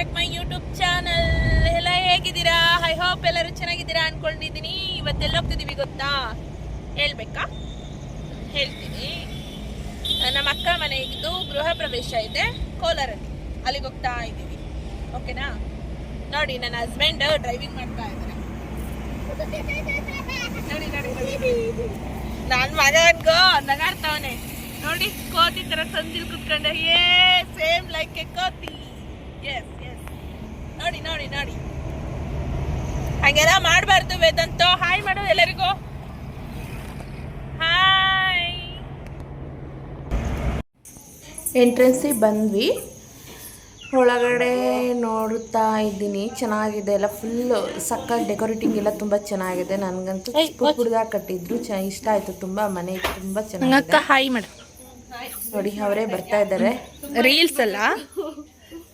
Back my YouTube channel ಎಲ್ಲ ಹೇಗಿದ್ದೀರಾ? I hope ಎಲ್ಲರೂ ಚೆನ್ನಾಗಿದ್ದೀರಾ ಅನ್ಕೊಂಡಿದ್ದೀನಿ. ಇವತ್ತೆಲ್ಲ ಹೋಗ್ತಿದ್ದೀವಿ ಗೊತ್ತಾ? ಹೇಳ್ಬೇಕಾ? ಹೇಳ್ತೀನಿ. ನಮ್ಮ ಅಕ್ಕ ಮನೆಗಿದ್ದು ಗೃಹ ಪ್ರವೇಶ ಇದೆ ಕೋಲಾರಲ್ಲಿ. ಅಲ್ಲಿಗೆ ಹೋಗ್ತಾ ಇದ್ದೀವಿ. ಓಕೆನಾ ನೋಡಿ, ನನ್ನ ಹಸ್ಬೆಂಡ್ ಡ್ರೈವಿಂಗ್ ಮಾಡ್ತಾ ಇದ್ದಾರೆ ನೋಡಿ ನೋಡಿ ನನ್ನ ಮಗನ್ಗೋ ನಗಾಡ್ತಾವನೆ. ನೋಡಿ, ಕೋತಿ ತರ ಸಂದಿಲ್ ಕುತ್ಕೊಂಡೆ. ಏ ಸೇಮ್ ಲೈಕ್ ಕೋತಿ ವೇದಂತ ಹಾಯ್ ಮಾಡು ಎಲ್ಲರಿಗೂ. ಹಾಯ್ ಎಂಟ್ರೆನ್ಸಿಗೆ ಬಂದ್ವಿ. ಒಳಗಡೆ ನೋಡುತ್ತಾ ಇದ್ದೀನಿ. ಚೆನ್ನಾಗಿದೆ ಎಲ್ಲ ಫುಲ್ ಸಕ್ಕತ್ ಡೆಕೋರೇಟಿಂಗ್ ಎಲ್ಲ ತುಂಬ ಚೆನ್ನಾಗಿದೆ. ನನಗಂತೂ ಹುಡುಗ ಕಟ್ಟಿದ್ರು. ಚ ಇಷ್ಟ ಆಯ್ತು. ತುಂಬ ಮನೆ ತುಂಬ ಚೆನ್ನಾಗಿದೆ. ಹಾಯ್ ಮಾಡು. ನೋಡಿ ಅವರೇ ಬರ್ತಾ ಇದ್ದಾರೆ. ರೀಲ್ಸ್ ಅಲ್ಲ?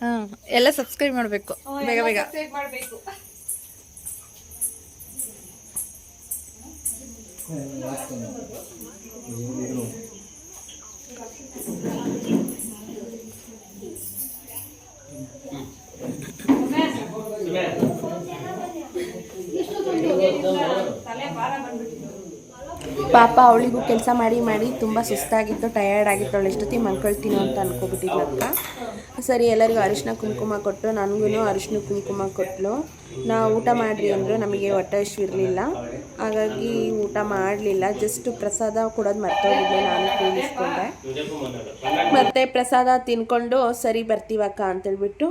ಹಾಂ ಎಲ್ಲ ಸಬ್ಸ್ಕ್ರೈಬ್ ಮಾಡಬೇಕು. ಬೇಗ ಬೇಗ. ಎಷ್ಟು ತಲೆ ಭಾರ ಬಂದ್ಬಿಟ್ಟು ಪಾಪ ಅವಳಿಗೂ ಕೆಲಸ ಮಾಡಿ ಮಾಡಿ ತುಂಬ ಸುಸ್ತಾಗಿತ್ತು ಟಯರ್ಡ್ ಆಗಿತ್ತು, ಅವಳು ಎಷ್ಟೊತ್ತಿಗೆ ಮಲ್ಕೊಳ್ತೀನೋ ಅಂತ ಅನ್ಕೋಬಿಟ್ಟಿದ್ಲು ಸರಿ, ಎಲ್ಲರಿಗೂ ಅರಿಶಿನ ಕುಂಕುಮ ಕೊಟ್ಟು ನನಗೂ ಅರಿಶಿನ ಕುಂಕುಮ ಕೊಟ್ಟಲು ನಾ ಊಟ ಮಾಡಿರಿ ಅಂದರು ನಮಗೆ ಹೊಟ್ಟೆ ಇರಲಿಲ್ಲ ಹಾಗಾಗಿ ಊಟ ಮಾಡಲಿಲ್ಲ ಜಸ್ಟ್ ಪ್ರಸಾದ ಕೊಡೋದು ಮರ್ತೋಗಿದ್ದೆ ನಾನು ಕೇಳಿಸ್ಕೊಂಡೆ ಮತ್ತು ಪ್ರಸಾದ ತಿನ್ಕೊಂಡು, ಸರಿ ಬರ್ತೀವಕ್ಕ ಅಂತೇಳ್ಬಿಟ್ಟು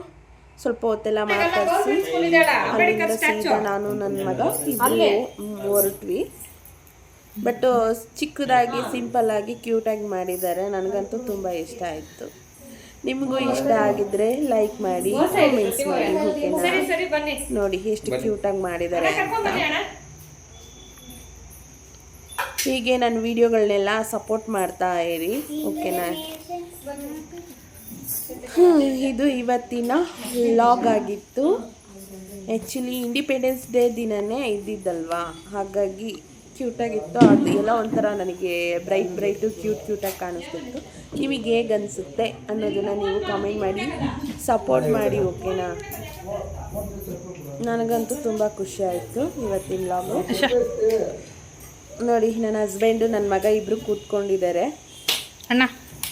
ಸ್ವಲ್ಪ ಹೊತ್ತೆಲ್ಲ ಮಾತಾಡಿಸಿ, ಅಲ್ಲಿಂದ ಸೀದಾ ನಾನು ನನ್ನ ಮಗ ಇಬ್ಬರು ಹೊರಟ್ವಿ. ಬಟ್ ಚಿಕ್ಕದಾಗಿ ಸಿಂಪಲ್ ಆಗಿ ಕ್ಯೂಟಾಗಿ ಮಾಡಿದ್ದಾರೆ. ನನಗಂತೂ ತುಂಬ ಇಷ್ಟ ಆಯಿತು. ನಿಮಗೂ ಇಷ್ಟ ಆಗಿದ್ರೆ ಲೈಕ್ ಮಾಡಿ ಕಾಮೆಂಟ್ಸ್ ಮಾಡಿ. ಓಕೆನಾ ನೋಡಿ ಎಷ್ಟು ಕ್ಯೂಟಾಗಿ ಮಾಡಿದ್ದಾರೆ ಅಂತ ಹೀಗೆ ನನ್ನ ವಿಡಿಯೋಗಳನ್ನೆಲ್ಲ ಸಪೋರ್ಟ್ ಮಾಡ್ತಾ ಇರಿ. ಓಕೆನಾ ಇದು ಇವತ್ತಿನ ವ್ಲಾಗ್ ಆಗಿತ್ತು. ಆ್ಯಕ್ಚುಲಿ ಇಂಡಿಪೆಂಡೆನ್ಸ್ ಡೇ ದಿನನೇ ಇದ್ದಿದ್ದಲ್ವಾ? ಹಾಗಾಗಿ ಕ್ಯೂಟಾಗಿತ್ತು ಅದು ಎಲ್ಲ ಒಂಥರ ನನಗೆ ಬ್ರೈಟ್ ಬ್ರೈಟು ಕ್ಯೂಟ್ ಕ್ಯೂಟಾಗಿ ಕಾಣಿಸ್ತಿತ್ತು. ನಿಮಗೆ ಹೇಗೆ ಅನಿಸುತ್ತೆ ಅನ್ನೋದನ್ನು ನೀವು ಕಮೆಂಟ್ ಮಾಡಿ ಸಪೋರ್ಟ್ ಮಾಡಿ ಓಕೆನಾ ನನಗಂತೂ ತುಂಬ ಖುಷಿ ಆಯಿತು ಇವತ್ತಿನ ಲಾಗು ನೋಡಿ, ನನ್ನ ಹಸ್ಬೆಂಡು ನನ್ನ ಮಗ ಇಬ್ಬರು ಕೂತ್ಕೊಂಡಿದ್ದಾರೆ. ಅಣ್ಣ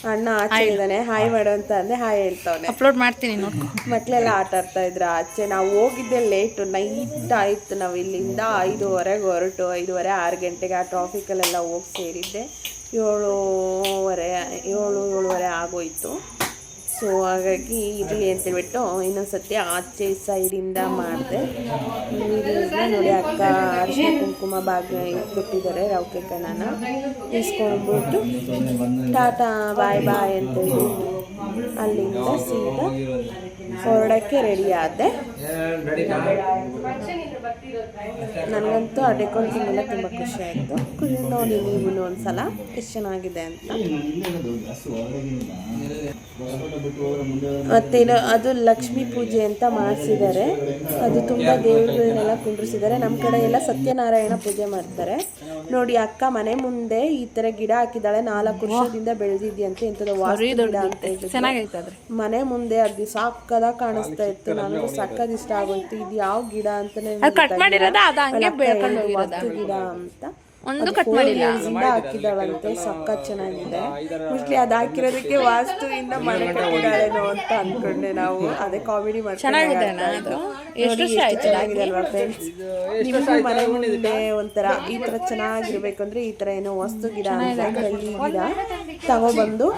ಅಣ್ಣ ಆಚೆ ಇದ್ದಾನೆ. ಹಾಯ್. ಮಾಡು ಅಂತ ಅಂದೆ. ಹಾಯ್ ಹೇಳ್ತಾವನೆ. ಅಪ್ಲೋಡ್ ಮಾಡ್ತೀನಿ ನೋಡ್ಕೊ. ಮಕ್ಕಳೆಲ್ಲ ಆಟ ಆಡ್ತಾ ಇದ್ರು ಆಚೆ. ನಾವು ಹೋಗಿದ್ದೆ ಲೇಟ್ ನೈಟ್ ಆಯ್ತು. ನಾವು ಇಲ್ಲಿಂದ ಐದುವರೆಗೆ ಹೊರಟು. ಐದೂವರೆ ಆರು ಗಂಟೆಗೆ ಆ ಟ್ರಾಫಿಕಲ್ಲೆಲ್ಲ ಹೋಗಿ ಸೇರಿದ್ದೆ. ಏಳುವರೆ ಏಳು ಏಳುವರೆ ಆಗೋಯ್ತು. ಸೊ ಹಾಗಾಗಿ ಇರಲಿ ಅಂತೇಳ್ಬಿಟ್ಟು ಇನ್ನೊಂದ್ಸತಿ ಆಚೆ ಸೈಡಿಂದ ಮಾಡಿದೆ. ನೋಡಿ ಅಕ್ಕ ಅರಿಶಿನ ಕುಂಕುಮ ಭಾಗ ಕೊಟ್ಟಿದ್ದಾರೆ ರೌಕೆ ಕಣನ ಇಸ್ಕೊಂಡ್ಬಿಟ್ಟು ಟಾಟಾ, ಬಾಯ್ ಬಾಯ್ ಅಂತ ಅಲ್ಲಿಂದ ಸೀದಾ ಹೊರಡಕ್ಕೆ ರೆಡಿ ಆದೆ. ನನಗಂತೂ ಆ ಡೆಕೋರೇಷನ್ ಎಲ್ಲ ತುಂಬ ಖುಷಿ ಆಯಿತು. ಖುಷಿ ನೋಡಿ ನೀವು ಒಂದ್ಸಲ ಎಷ್ಟು ಚೆನ್ನಾಗಿದೆ ಅಂತ. ಮತ್ತೇನು ಅದು ಲಕ್ಷ್ಮೀ ಪೂಜೆ ಅಂತ ಮಾಡಿಸಿದ್ದಾರೆ. ಅದು ತುಂಬ ದೇವರುಗಳನ್ನೆಲ್ಲ ಕುಂಡ್ರಿಸಿದ್ದಾರೆ. ನಮ್ಮ ಕಡೆ ಎಲ್ಲ ಸತ್ಯನಾರಾಯಣ ಪೂಜೆ ಮಾಡ್ತಾರೆ. ನೋಡಿ ಅಕ್ಕ ಮನೆ ಮುಂದೆ ಈ ತರ ಗಿಡ ಹಾಕಿದ್ದಾಳೆ. ನಾಲ್ಕು ವರ್ಷದಿಂದ ಬೆಳೆದಿದ್ಯಂತೆ ಇಂಥದ್ದು ವಾಸ್ತು ಗಿಡ ಅಂತ. ಚೆನ್ನಾಗೈತೆ ಆದ್ರೆ. ಮನೆ ಮುಂದೆ ಅದು ಸಾಕದ ಕಾಣಿಸ್ತಾ ಇತ್ತು. ನನಗೂ ಸಕ್ಕದ ಇಷ್ಟ ಆಗೋಯ್ತು. ಇದು ಯಾವ ಗಿಡ ಅಂತಾನೆ ಕಟ್ ಮಾಡಿರೋದ ಅದ ಹಂಗೆ ಬೆಳ್ಕೊಂಡು ಹೋಗಿರೋದ ಗಿಡ ಅಂತ. ಒಂದು ಕಟ್ ಮಾಡಿಲ್ಲ. ಹಾಕಿದಾಳಂತೆ ಸಖತ್ ಚೆನ್ನಾಗಿದೆ. ಮೋಸ್ಟ್ಲಿ ಅದು ಹಾಕಿರೋದಕ್ಕೆ ವಾಸ್ತುವಿಂದ ಮನೆ ಕಟ್ಟಿದಾಳೇನೋ ಅಂತ ಅನ್ಕೊಂಡೆ ನಾವು. ಅದೇ ಕಾಮಿಡಿ ಚೆನ್ನಾಗಿದೆ ಅದು. ಎಷ್ಟು ಚೆನ್ನಾಗಿದೆ ಅಲ್ವಾ ಫ್ರೆಂಡ್ಸ್ ನಿಮಗೂ ಮನೆ ಮುಂದೆ ಒಂಥರ ಈ ತರ ಚೆನ್ನಾಗಿರ್ಬೇಕು ಅಂದ್ರೆ ಈ ತರ ಏನೋ ವಸ್ತು ಗಿಡ ಅಂತ ಕಳ್ಳಿ ಗಿಡ ತಗೊಬಂದು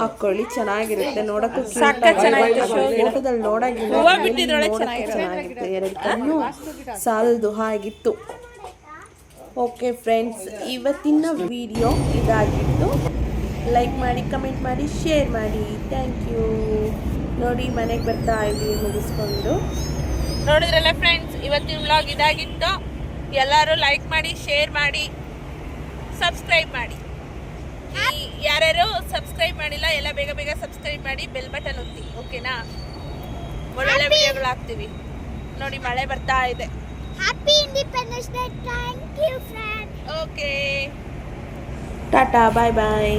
ಹಾಕೊಳ್ಳಿ ಚೆನ್ನಾಗಿರುತ್ತೆ. ನೋಡಕ್ಕೂ ಫೋಟೋದಲ್ಲಿ ನೋಡಕ್ಕೆ ಚೆನ್ನಾಗಿರುತ್ತೆ. ಎರಡು ಕಣ್ಣು ಸಾಲದು ಹಾಗಿತ್ತು. ಓಕೆ ಫ್ರೆಂಡ್ಸ್ ಇವತ್ತಿನ ವಿಡಿಯೋ ಇದಾಗಿತ್ತು. ಲೈಕ್ ಮಾಡಿ ಕಮೆಂಟ್ ಮಾಡಿ ಶೇರ್ ಮಾಡಿ. ಥ್ಯಾಂಕ್ ಯು ನೋಡಿ ಮನೆಗೆ ಬರ್ತಾ ಇದ್ದೀವಿ ಮುಗಿಸ್ಕೊಂಡು. ನೋಡಿದ್ರಲ್ಲ ಫ್ರೆಂಡ್ಸ್ ಇವತ್ತಿನ ವ್ಲಾಗ್ ಇದಾಗಿತ್ತು. ಎಲ್ಲರೂ ಲೈಕ್ ಮಾಡಿ ಶೇರ್ ಮಾಡಿ ಸಬ್ಸ್ಕ್ರೈಬ್ ಮಾಡಿ. ಯಾರ್ಯಾರು ಸಬ್ಸ್ಕ್ರೈಬ್ ಮಾಡಿಲ್ಲ ಎಲ್ಲ ಬೇಗ ಬೇಗ ಸಬ್ಸ್ಕ್ರೈಬ್ ಮಾಡಿ ಬೆಲ್ ಬಟನ್ ಒತ್ತಿ. ಓಕೆನಾ ಒಳ್ಳೊಳ್ಳೆ ವಿಡಿಯೋಗಳು ಹಾಕ್ತೀವಿ ನೋಡಿ ಮಳೆ ಬರ್ತಾ ಇದೆ. Happy Independence Day. Thank you, friend. Okay tata bye bye